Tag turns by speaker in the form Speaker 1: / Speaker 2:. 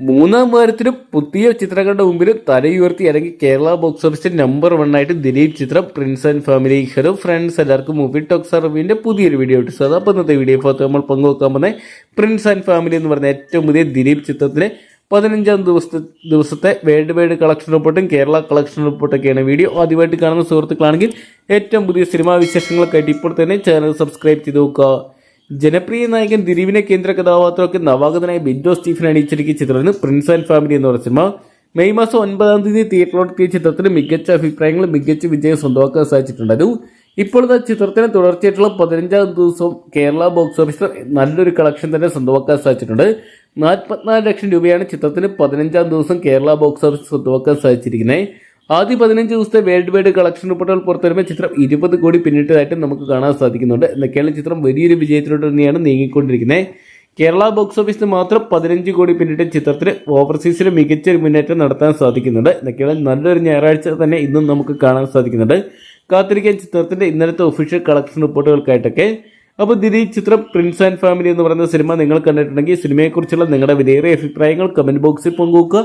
Speaker 1: മൂന്നാം വാരത്തിലും പുതിയ ചിത്രങ്ങളുടെ മുമ്പിൽ തലയുയർത്തി ഇറങ്ങി കേരള ബോക്സ് ഓഫീസിൽ നമ്പർ വൺ ആയിട്ട് ദിലീപ് ചിത്രം Prince and Family hello friends എല്ലാവർക്കും മൂവി ടോക്സ് റിവ്യൂവിന്റെ പുതിയൊരു വീഡിയോ ഇട്ടു സാർ അപ്പോൾ ഇന്നത്തെ വീഡിയോ ഭാഗത്ത് നമ്മൾ പങ്കുവെക്കാൻ പോകുന്നത് പ്രിൻസ് ആൻഡ് ഫാമിലി എന്ന് പറഞ്ഞ ഏറ്റവും പുതിയ ദിലീപ് ചിത്രത്തിലെ പതിനഞ്ചാം ദിവസത്തെ ദിവസത്തെ വേൾഡ് വൈഡ് കളക്ഷൻ റിപ്പോർട്ടും കേരള കളക്ഷൻ റിപ്പോർട്ടൊക്കെയാണ് വീഡിയോ ആദ്യമായിട്ട് കാണുന്ന സുഹൃത്തുക്കളാണെങ്കിൽ ഏറ്റവും പുതിയ സിനിമാ വിശേഷങ്ങളൊക്കെ ആയിട്ട് ഇപ്പോൾ തന്നെ ചാനൽ സബ്സ്ക്രൈബ് ചെയ്ത് നോക്കുക. ജനപ്രിയ നായകൻ ദിലീപിനെ കേന്ദ്ര കഥാപാത്രമൊക്കെ നവാഗതനായ ബിൻഡോ സ്റ്റീഫൻ അണിയിച്ചിരിക്കുന്ന ചിത്രമാണ് പ്രിൻസ് ആൻഡ് ഫാമിലി എന്ന് പറഞ്ഞ സിനിമ. മെയ് മാസം ഒൻപതാം തീയതി തിയേറ്ററിലെത്തിയ ചിത്രത്തിന് മികച്ച അഭിപ്രായങ്ങൾ മികച്ച വിജയം സ്വന്തമാക്കാൻ സാധിച്ചിട്ടുണ്ടായിരുന്നു. ഇപ്പോഴത്തെ ചിത്രത്തിന് തുടർച്ചയായിട്ടുള്ള പതിനഞ്ചാം ദിവസം കേരള ബോക്സ് ഓഫീസിൽ നല്ലൊരു കളക്ഷൻ തന്നെ സ്വന്തമാക്കാൻ സാധിച്ചിട്ടുണ്ട്. നാൽപ്പത്തിനാല് ലക്ഷം രൂപയാണ് ചിത്രത്തിന് പതിനഞ്ചാം ദിവസം കേരള ബോക്സ് ഓഫീസ് സ്വന്തമാക്കാൻ സാധിച്ചിരിക്കുന്നത്. ആദ്യ പതിനഞ്ച് ദിവസത്തെ വേൾഡ് വൈഡ് കളക്ഷൻ റിപ്പോർട്ടുകൾ പുറത്തുവരുമ്പോൾ ചിത്രം ഇരുപത് കോടി പിന്നിട്ടതായിട്ട് നമുക്ക് കാണാൻ സാധിക്കുന്നുണ്ട്. എന്നൊക്കെയാണ് ചിത്രം വലിയൊരു വിജയത്തിലോട്ട് തന്നെയാണ് നീങ്ങിക്കൊണ്ടിരിക്കുന്നത്. കേരള ബോക്സ് ഓഫീസിന് മാത്രം പതിനഞ്ച് കോടി പിന്നിട്ട ചിത്രത്തിന് മികച്ച ഒരു മുന്നേറ്റം നടത്താൻ സാധിക്കുന്നുണ്ട്. എന്നൊക്കെയാണ് നല്ലൊരു ഞായറാഴ്ച തന്നെ ഇന്നും നമുക്ക് കാണാൻ സാധിക്കുന്നുണ്ട്. കാത്തിരിക്കാൻ ചിത്രത്തിന്റെ ഇന്നലത്തെ ഒഫീഷ്യൽ കളക്ഷൻ റിപ്പോർട്ടുകൾക്കായിട്ടൊക്കെ. അപ്പോൾ ദിലീപ് ചിത്രം പ്രിൻസ് ആൻഡ് ഫാമിലി എന്ന് പറയുന്ന സിനിമ നിങ്ങൾ കണ്ടിട്ടുണ്ടെങ്കിൽ സിനിമയെക്കുറിച്ചുള്ള നിങ്ങളുടെ വിലയേറിയ അഭിപ്രായങ്ങൾ കമന്റ് ബോക്സിൽ പങ്കുവെക്കുക.